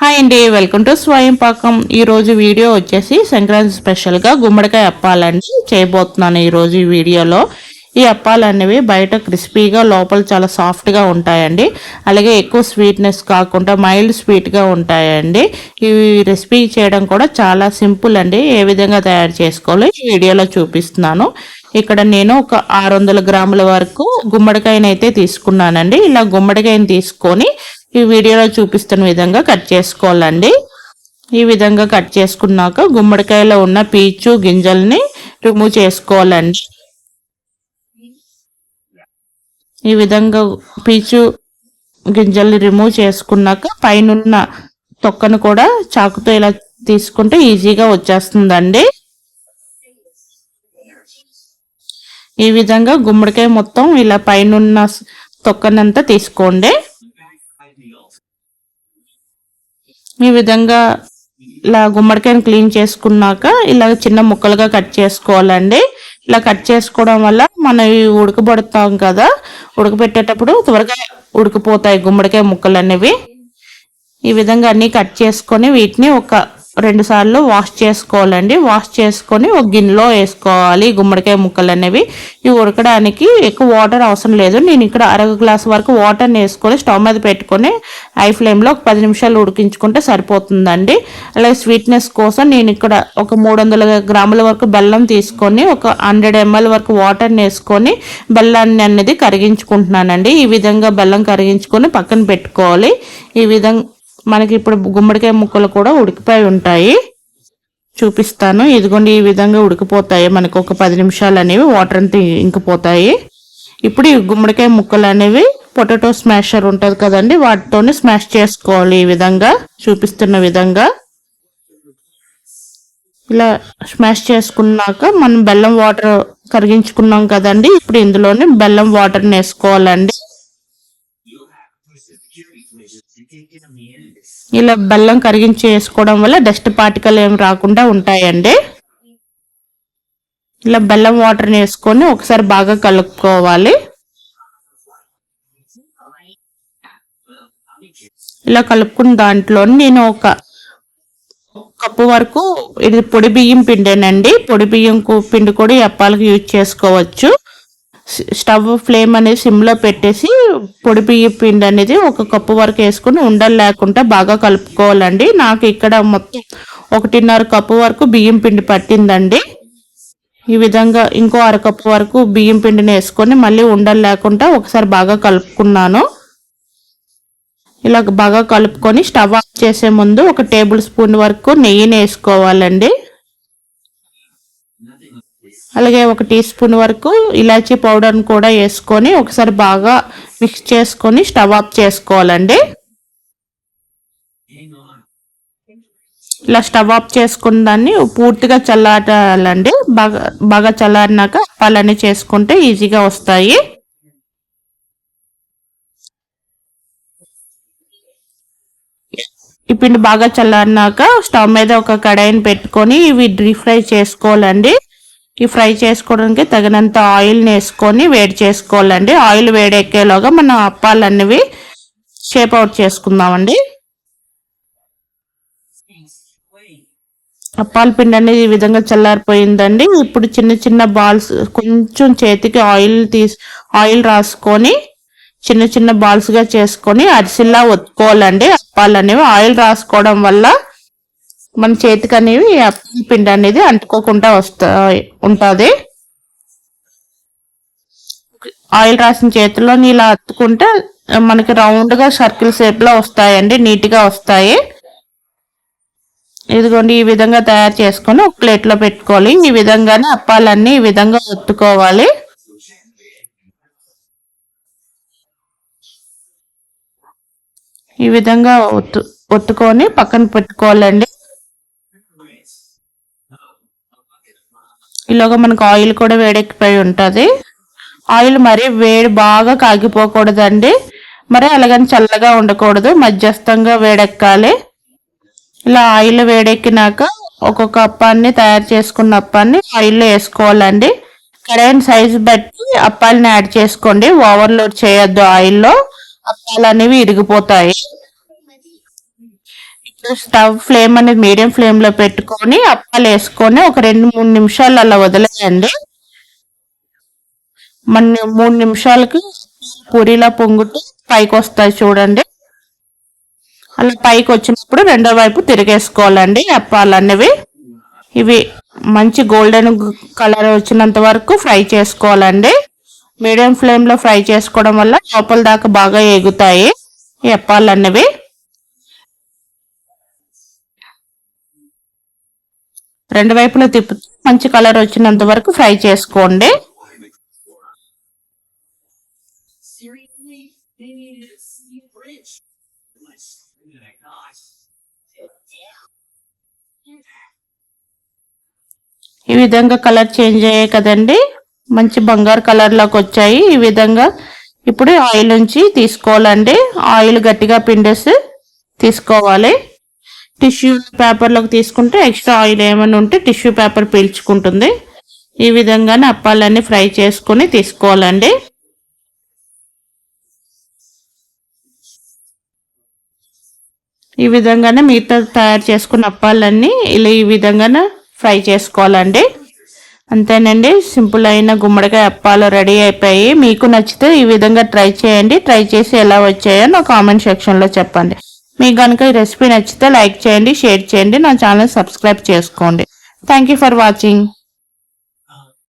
Hi అండి welcome to స్వయం పాకం ఈ రోజు వీడియో వచ్చేసి సంక్రాంతి స్పెషల్గా గుమ్మడికాయ అప్పాలని చేయబోతున్నాను ఈరోజు ఈ వీడియోలో. ఈ అప్పాలు అనేవి బయట క్రిస్పీగా లోపల చాలా సాఫ్ట్గా ఉంటాయండి. అలాగే ఎక్కువ స్వీట్నెస్ కాకుండా మైల్డ్ స్వీట్గా ఉంటాయండి. ఈ రెసిపీ చేయడం కూడా చాలా సింపుల్ అండి. ఏ విధంగా తయారు చేసుకోవాలో ఈ వీడియోలో చూపిస్తున్నాను. ఇక్కడ నేను ఒక ఆరు వందల గ్రాముల వరకు గుమ్మడికాయనైతే తీసుకున్నానండి. ఇలా గుమ్మడికాయని తీసుకొని ఈ వీడియోలో చూపిస్తున్న విధంగా కట్ చేసుకోవాలండి. ఈ విధంగా కట్ చేసుకున్నాక గుమ్మడికాయలో ఉన్న పీచు గింజల్ని రిమూవ్ చేసుకోవాలండి. ఈ విధంగా పీచు గింజల్ని రిమూవ్ చేసుకున్నాక పైన తొక్కను కూడా చాకుతో ఇలా తీసుకుంటే ఈజీగా వచ్చేస్తుందండి. ఈ విధంగా గుమ్మడికాయ మొత్తం ఇలా పైన తొక్కనంతా తీసుకోండి. ఈ విధంగా ఇలా గుమ్మడికాయని క్లీన్ చేసుకున్నాక ఇలా చిన్న ముక్కలుగా కట్ చేసుకోవాలండి. ఇలా కట్ చేసుకోవడం వల్ల మనం ఉడకబడతాం కదా ఉడకబెట్టేటప్పుడు త్వరగా ఉడికిపోతాయి గుమ్మడికాయ ముక్కలు అనేవి ఈ విధంగా అన్ని కట్ చేసుకొని వీటిని ఒక రెండు సార్లు వాష్ చేసుకోవాలండి. వాష్ చేసుకొని ఒక గిన్నెలో వేసుకోవాలి. గుమ్మడికాయ ముక్కలు అనేవి. ఇవి ఉడకడానికి ఎక్కువ వాటర్ అవసరం లేదు. నేను ఇక్కడ అరగ గ్లాస్ వరకు వాటర్ని వేసుకొని స్టవ్ మీద పెట్టుకొని హై ఫ్లేమ్లో ఒక పది నిమిషాలు ఉడికించుకుంటే సరిపోతుందండి. అలాగే స్వీట్నెస్ కోసం నేను ఇక్కడ ఒక మూడు వందల గ్రాముల వరకు బెల్లం తీసుకొని ఒక హండ్రెడ్ ఎంఎల్ వరకు వాటర్ని వేసుకొని బెల్లాన్ని అనేది కరిగించుకుంటున్నానండి. ఈ విధంగా బెల్లం కరిగించుకొని పక్కన పెట్టుకోవాలి. ఈ విధంగా మనకి ఇప్పుడు గుమ్మడికాయ ముక్కలు కూడా ఉడికిపోయి ఉంటాయి. చూపిస్తాను. ఇదిగోండి ఈ విధంగా ఉడికిపోతాయి. మనకు ఒక పది నిమిషాలు అనేవి వాటర్ అంతా ఇంకిపోతాయి. ఇప్పుడు ఈ గుమ్మడికాయ ముక్కలు అనేవి పొటాటో స్మాషర్ ఉంటుంది కదండి వాటితోనే స్మాష్ చేసుకోవాలి ఈ విధంగా. చూపిస్తున్న విధంగా. ఇలా స్మాష్ చేసుకున్నాక మనం బెల్లం వాటర్ కరిగించుకున్నాం కదండి ఇప్పుడు ఇందులోనే బెల్లం వాటర్ని వేసుకోవాలండి. ఇలా బెల్లం కరిగించి వేసుకోవడం వల్ల డస్ట్ పార్టికల్ ఏం రాకుండా ఉంటాయండి. ఇలా బెల్లం వాటర్ని వేసుకొని ఒకసారి బాగా కలుపుకోవాలి. ఇలా కలుపుకున్న దాంట్లో నేను ఒక కప్పు వరకు ఇది పొడి బియ్యం పిండేనండి. పొడి బియ్యం పిండి కూడా అప్పాలకు యూజ్ చేసుకోవచ్చు. స్టవ్ ఫ్లేమ్ అనేది సిమ్లో పెట్టేసి పొడి బియ్య పిండి అనేది ఒక కప్పు వరకు వేసుకుని ఉండలు లేకుండా బాగా కలుపుకోవాలండి. నాకు ఇక్కడ మొత్తం ఒకటిన్నర కప్పు వరకు బియ్యం పిండి పట్టిందండి. ఈ విధంగా ఇంకో అరకప్పు వరకు బియ్యం పిండిని వేసుకొని మళ్ళీ ఉండలు లేకుండా ఒకసారి బాగా కలుపుకున్నాను. ఇలా బాగా కలుపుకొని స్టవ్ ఆఫ్ చేసే ముందు ఒక టేబుల్ స్పూన్ వరకు నెయ్యిని వేసుకోవాలండి. అలాగే ఒక టీ స్పూన్ వరకు ఇలాచీ పౌడర్ని కూడా వేసుకొని ఒకసారి బాగా మిక్స్ చేసుకొని స్టవ్ ఆఫ్ చేసుకోవాలండి. ఇలా స్టవ్ ఆఫ్ చేసుకున్న దాన్ని పూర్తిగా చల్లారాలండి. బాగా బాగా చల్లారినాక అప్పాలన్నీ చేసుకుంటే ఈజీగా వస్తాయి. ఈ పిండి బాగా చల్లారినాక స్టవ్ మీద ఒక కడాయిని పెట్టుకొని ఇవి డీప్ ఫ్రై చేసుకోవాలండి. ఈ ఫ్రై చేసుకోవడానికి తగినంత ఆయిల్ని వేసుకొని వేడి చేసుకోవాలండి. ఆయిల్ వేడెక్కేలోగా మనం అప్పాలన్నవి షేప్ అవుట్ చేసుకుందామండి. అప్పాల పిండి అనేది ఈ విధంగా చల్లారిపోయిందండి. ఇప్పుడు చిన్న చిన్న బాల్స్ కొంచెం చేతికి ఆయిల్ తీసి ఆయిల్ రాసుకొని చిన్న చిన్న బాల్స్గా చేసుకొని అరిసిల్లా ఒత్తుకోవాలండి. అప్పాలు అనేవి ఆయిల్ రాసుకోవడం వల్ల మన చేతికి అనేవి పిండి అనేది అంటుకోకుండా వస్తా ఉంటుంది. ఆయిల్ రాసిన చేతిలో ఇలా అత్తుకుంటే మనకి రౌండ్గా సర్కిల్ షేప్లో వస్తాయండి నీట్గా వస్తాయి. ఇదిగోండి ఈ విధంగా తయారు చేసుకొని ఒక ప్లేట్లో పెట్టుకోవాలి. ఈ విధంగానే అప్పాలన్నీ ఈ విధంగా ఒత్తుకోవాలి. ఈ విధంగా ఒత్తు ఒత్తుకొని పక్కన పెట్టుకోవాలండి. ఇలాగ మనకు ఆయిల్ కూడా వేడెక్కిపోయి ఉంటుంది. ఆయిల్ మరి వేడి బాగా కాగిపోకూడదండి. మరి అలాగని చల్లగా ఉండకూడదు. మధ్యస్థంగా వేడెక్కాలి. ఇలా ఆయిల్ వేడెక్కినాక ఒక్కొక్క అప్పాన్ని తయారు చేసుకున్న అప్పాన్ని ఆయిల్లో వేసుకోవాలండి. కరెంట్ సైజు బట్టి అప్పాలని యాడ్ చేసుకోండి. ఓవర్లోడ్ చేయొద్దు ఆయిల్లో. అప్పాలు అనేవి ఇరిగిపోతాయి. స్టవ్ ఫ్లేమ్ అనేది మీడియం ఫ్లేమ్లో పెట్టుకొని అప్పాలు వేసుకొని ఒక రెండు మూడు నిమిషాలు అలా వదిలేయండి. మన మూడు నిమిషాలకి పూరిలా పొంగుతూ పైకి వస్తాయి చూడండి. అలా పైకి వచ్చినప్పుడు రెండో వైపు తిరిగేసుకోవాలండి అప్పాలు అనేవి. ఇవి మంచి గోల్డెన్ కలర్ వచ్చినంత వరకు ఫ్రై చేసుకోవాలండి. మీడియం ఫ్లేమ్లో ఫ్రై చేసుకోవడం వల్ల లోపల దాకా బాగా ఎగుతాయి ఈ అప్పాలు అనేవి. రెండు వైపులా తిప్పుతూ మంచి కలర్ వచ్చినంత వరకు ఫ్రై చేసుకోండి. ఈ విధంగా కలర్ చేంజ్ అయ్యాయి కదండి. మంచి బంగారు కలర్లోకి వచ్చాయి. ఈ విధంగా ఇప్పుడు ఆయిల్ నుంచి తీసుకోవాలండి. ఆయిల్ గట్టిగా పిండేసి తీసుకోవాలి. టిష్యూ పేపర్లోకి తీసుకుంటే ఎక్స్ట్రా ఆయిల్ ఏమైనా ఉంటే టిష్యూ పేపర్ పీల్చుకుంటుంది. ఈ విధంగానే అప్పాలన్నీ ఫ్రై చేసుకుని తీసుకోవాలండి. ఈ విధంగానే మిగతా తయారు చేసుకున్న అప్పాలన్నీ ఇలా ఈ విధంగానే ఫ్రై చేసుకోవాలండి. అంతేనండి సింపుల్ అయిన గుమ్మడికాయ అప్పాలు రెడీ అయిపోయి మీకు నచ్చితే ఈ విధంగా ట్రై చేయండి. ట్రై చేసి ఎలా వచ్చాయో నా కామెంట్ సెక్షన్లో చెప్పండి. మీకు కనుక ఈ రెసిపీ నచ్చితే లైక్ చేయండి షేర్ చేయండి నా ఛానల్ సబ్స్క్రైబ్ చేసుకోండి. Thank you for watching